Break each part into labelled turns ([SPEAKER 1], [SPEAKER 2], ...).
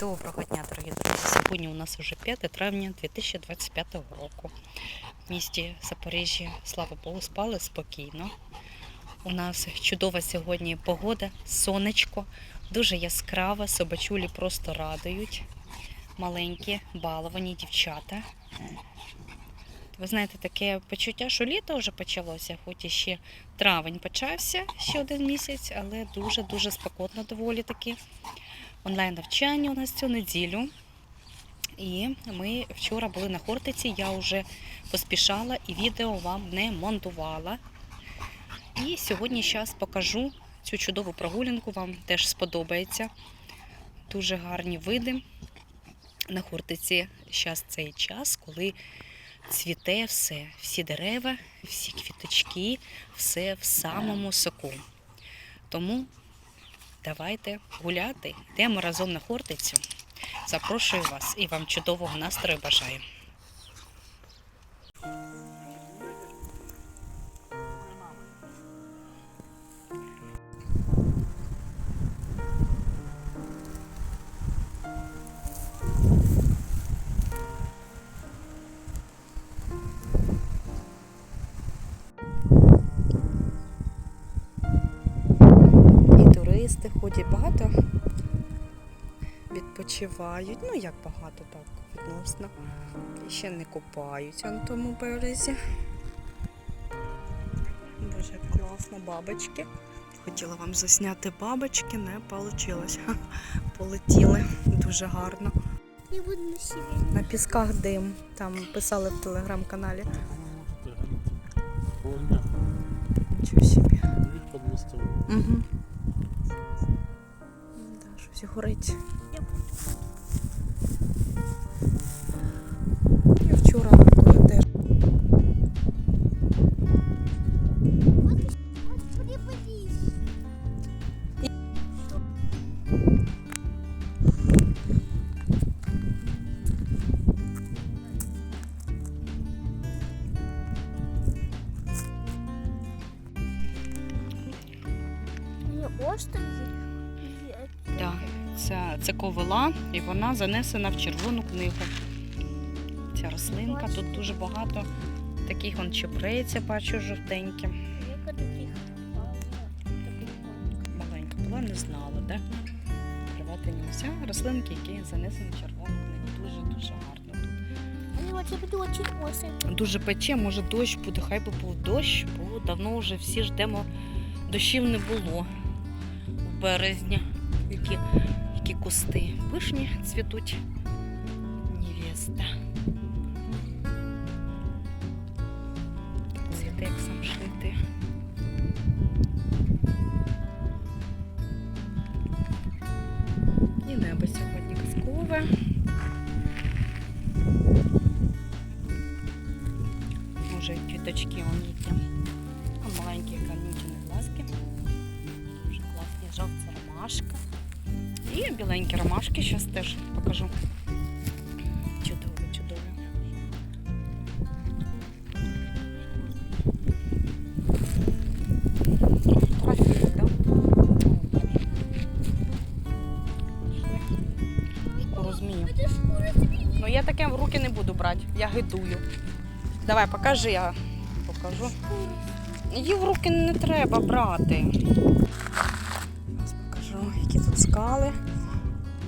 [SPEAKER 1] Доброго дня, дорогі друзі. Сьогодні у нас вже 5 травня 2025 року. В місті Запоріжжя, слава Богу, спали спокійно. У нас чудова сьогодні погода, сонечко, дуже яскрава, собачулі просто радують. Маленькі, баловані дівчата. Ви знаєте, таке почуття, що літо вже почалося, хоч і ще травень почався ще один місяць, але дуже-дуже спекотно доволі таки онлайн навчання у нас цю неділю. І ми вчора були на Хортиці, я вже поспішала і відео вам не монтувала. І сьогодні зараз покажу цю чудову прогулянку, вам теж сподобається. Дуже гарні види. На Хортиці зараз цей час, коли цвіте все, всі дерева, всі квіточки, все в самому соку. Тому Давайте гуляти. Йдемо разом на Хортицю. Запрошую вас і вам чудового настрою бажаю. Туристи ходять багато відпочивають. Ну як багато так відносно. І ще не купаються на тому березі. Дуже класно, бабочки. Хотіла вам засняти бабочки, не вийшло. Полетіли дуже гарно.
[SPEAKER 2] На
[SPEAKER 1] пісках дим. Там писали в телеграм-каналі. Нічого собі. Угу. Да, щось горить. Я вчора
[SPEAKER 2] Не остров.
[SPEAKER 1] Да, це, це ковила, і вона занесена в червону книгу. Ця рослинка, тут дуже багато таких он чебрець, я бачу жовтенькі. Маленька була, не знала, де плювати нельзя. Рослинки, які занесені в червону книгу. Дуже-дуже гарно тут. Дуже пече, може дощ буде, хай би був дощ, бо давно вже всі ждемо, дощів не було у березні. Які, які кусти. Вишні цвітуть. Невеста. Цвіте, як сам шити. І небо сьогодні казкове. Може, квіточки он їдні. А маленькі канютіни глазки. Дуже класні. Жовта ромашка. І біленькі ромашки, зараз теж покажу. Чудово, чудово. Ну я таке в руки не буду брати, я гидую. Давай, покажи, я покажу. Її в руки не треба брати. Скали.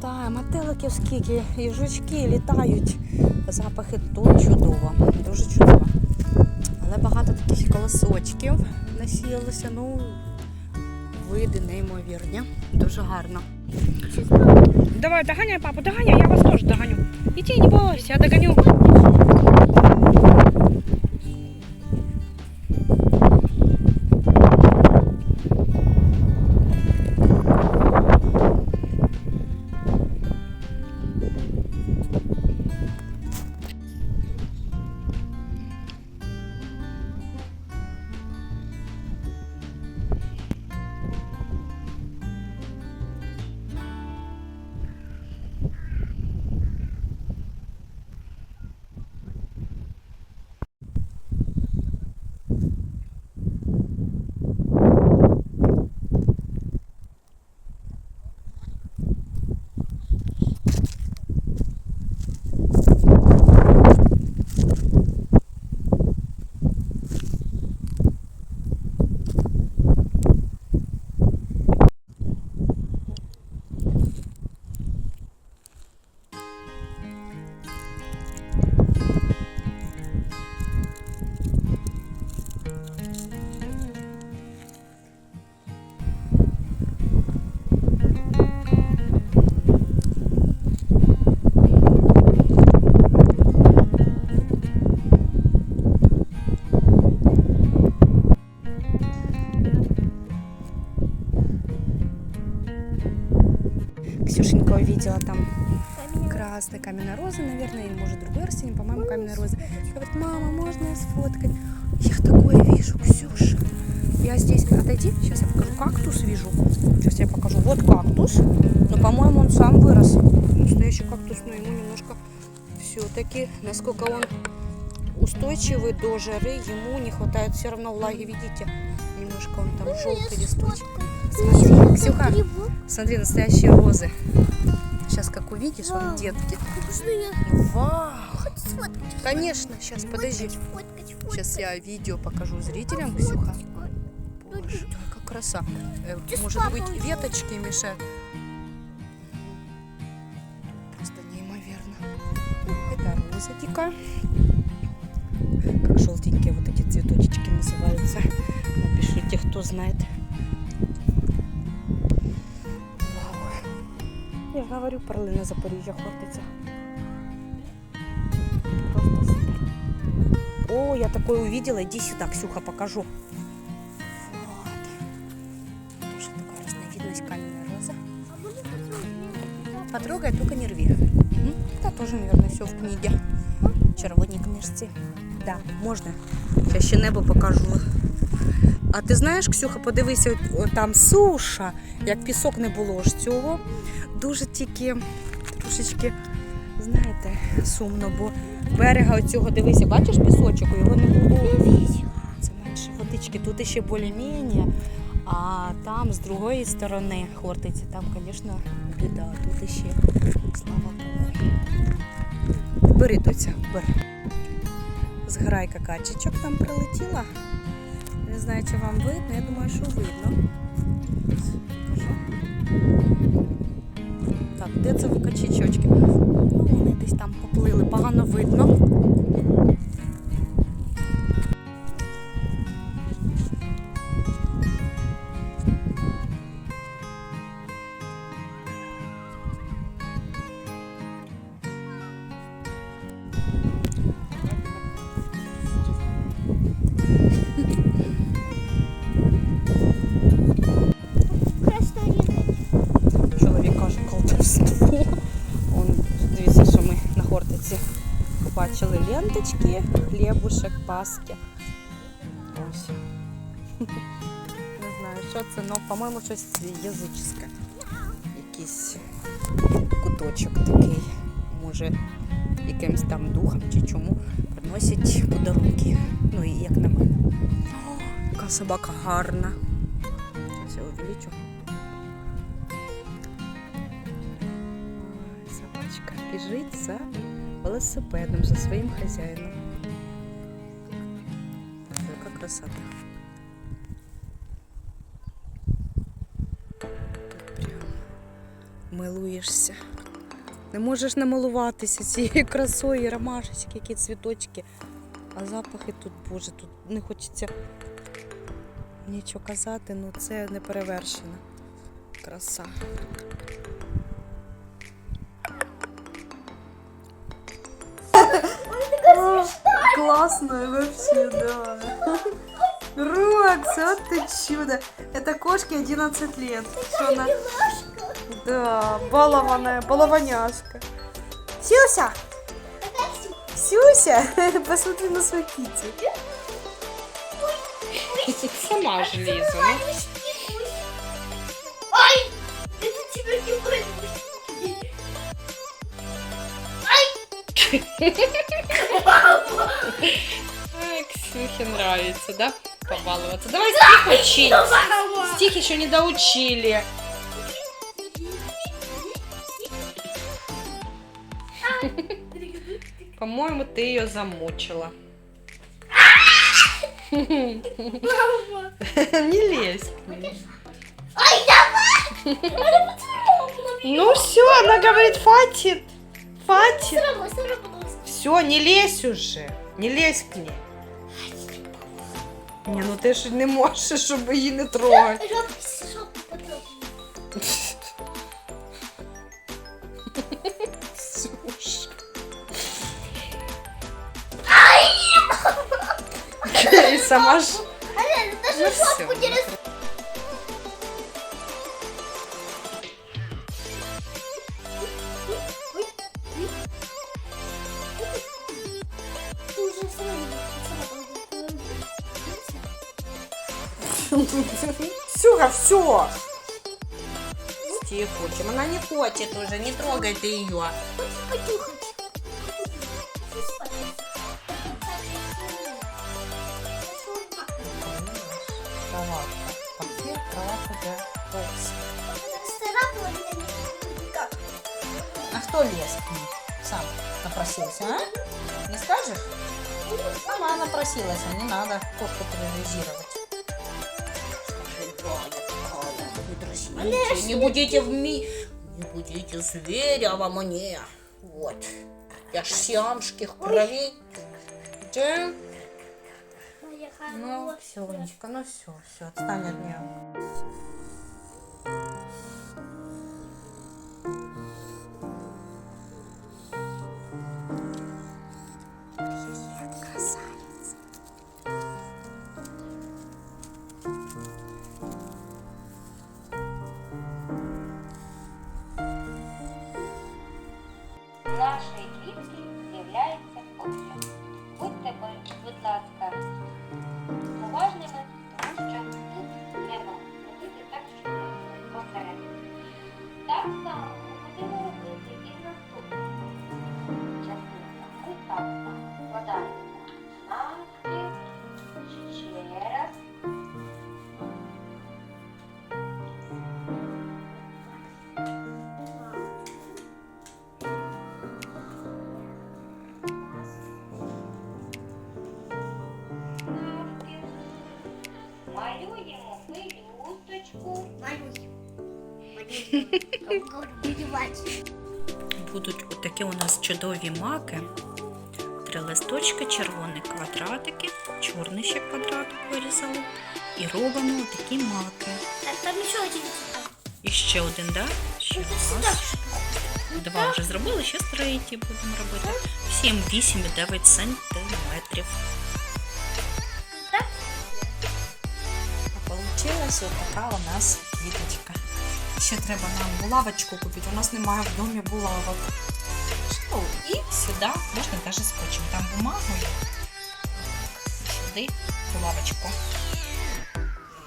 [SPEAKER 1] Та, метеликів скільки, і жучки літають. Запахи тут чудово, дуже чудово. Але багато таких колосочків насіялося, ну, види неймовірні. Дуже гарно. Давай, доганяй, папу, доганяй, я вас тоже догоню. Иди, не бойся, я догоню. Красная каменная роза, наверное, или может другой растение, по-моему, каменная роза. Говорит, мама, можно сфоткать? Я такое вижу, Ксюша. Я здесь, отойди, сейчас я покажу, кактус вижу. Сейчас я покажу. Вот кактус, но, по-моему, он сам вырос. Настоящий кактус, но ему немножко все-таки, насколько он устойчивый до жары, ему не хватает все равно влаги, видите? Немножко он там желтый листочек. Смотри, Ксюха, смотри, настоящие розы. Сейчас как увидишь,
[SPEAKER 3] Вау.
[SPEAKER 1] он детки.
[SPEAKER 3] Вкусные.
[SPEAKER 1] Ну, Вау!
[SPEAKER 3] Хочу сфоткать.
[SPEAKER 1] Конечно, сейчас подожди.
[SPEAKER 3] Фоткать, фоткать, фоткать.
[SPEAKER 1] Сейчас я видео покажу зрителям, Ксюха. Боже, какая краса. Э, Может
[SPEAKER 3] папой
[SPEAKER 1] быть, веточки мешают. Просто неимоверно. Это роза дикая. Как желтенькие вот эти цветочки называются. Напишите, кто знает. Говорю, перлина Запоріжжя хортиця. О, я такое увидела. Иди сюда, Ксюха, покажу. Вот. Тоже такая разновидность.
[SPEAKER 3] А можно?
[SPEAKER 1] Потрогай, только не рви. Это тоже, наверное, все в книге. Червоній книжці. Да, можна. Я ще небо покажу. А ти знаєш, Ксюха, подивися, от- там суша, як пісок не було ж цього. Дуже тільки трошечки, знаєте, сумно, бо берега оцього, дивися, бачиш пісочок, його не було. Це менше водички, тут іще більш-менш, а там з другої сторони Хортиці, там, звісно, біда, тут іще, слава Богу. Бери, доця, бери. Зграйка качечок там прилетіла. Не знаю, чи вам видно, я думаю, що видно. Так, де це викачі чочки? Ну, вони десь там поплили, погано видно. побачили ленточки, хлібушек, паски. Ось. Не знаю, що це, але, по-моєму, щось язичське. Якийсь куточок такий. Може, якимсь там духом чи чому приносять подарунки. Ну і як на мене. О, яка собака гарна. Ось я увеличу. Собачка біжить за велосипедом, за своїм хазяїном. Яка красота. Тут прям милуєшся. Не можеш намилуватися цією красою, ромашечки, які цвіточки. А запахи тут, боже, тут не хочеться нічого казати, ну це не перевершена краса. Классно вообще, да. Рокс, вот ты чудо. Это кошке 11 лет. Что она... Да, балованная, балованяшка. Сюся! Сюся! Посмотри на свою кити.
[SPEAKER 2] Сама ж лізу.
[SPEAKER 3] Ай! Это не.
[SPEAKER 2] Ай, Ксюхе нравится, да? Побаловаться. Давай стих учить. Стих еще не доучили. По-моему, ты ее замучила. Не лезь. Ну все, она говорит, хватит. Хватит. Все, не лезь уже. Не лезь к ней. Не, ну ти ж не можеш, щоб її не трогати. Слушай. І сама ж. Ну все.
[SPEAKER 1] Ксюха, все. Тихо, она не хочет уже, не ее. Кроватка для Фокси. А кто лез к ней? Сам напросился, а? Не скажешь? Сама напросилась, а не надо кошку терроризировать. Не будите в ми... Не будите зверя во мне. Вот. Я ж сиамских кровей. Да? Ну, все, Унечка, ну все, все, отстань от нее.
[SPEAKER 2] Будуть отакі у нас чудові маки. Три листочки, червоні квадратики, чорний ще квадратик вирізали. І робимо такі маки.
[SPEAKER 3] Там.
[SPEAKER 2] І ще один, да? Ще нас. Два вже зробили, ще третій будемо робити. 7, 8 і 9 сантиметрів.
[SPEAKER 1] Получилась вот така у нас квіточка. Ще треба нам булавочку купити. У нас немає в домі булавок. Ну, і сюди можна навіть скотчем. Там бумагою. Сюди булавочку.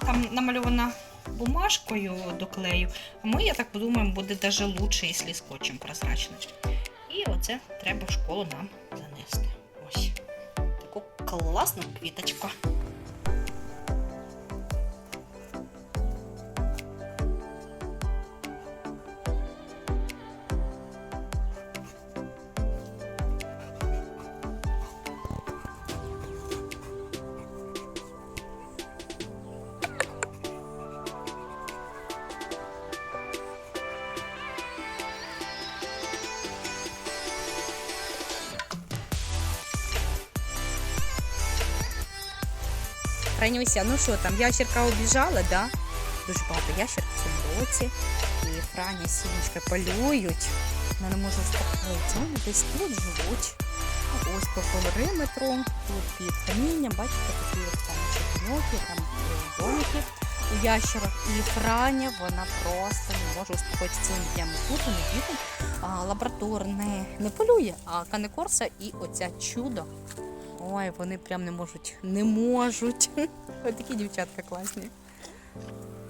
[SPEAKER 1] Там намальована бумажкою до клею. А ми, я так подумаю, буде навіть лучше, якщо скотчем прозрачним. І оце треба в школу нам занести. Ось. Таку класну квіточку. Франюся, ну що там, ящерка обіжала, да? Дуже багато ящерок в цьому році. І Франя з полюють. Вона не може. Вони десь тут живуть. Ось по периметру, тут під камінням, бачите, такі там чепіноки, там домики у ящерок. І Франя, вона просто не може успокоїтися цілим днем. Тут вони бігуть. А, лабрадор не, не полює, а канекорса і оця чудо. Ой, вони прям не можуть. Не можуть. Ось такі дівчатка класні.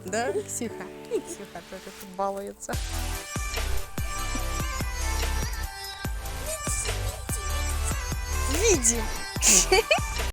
[SPEAKER 1] Да, Ксюха? Ксюха теж тут балується. Видим.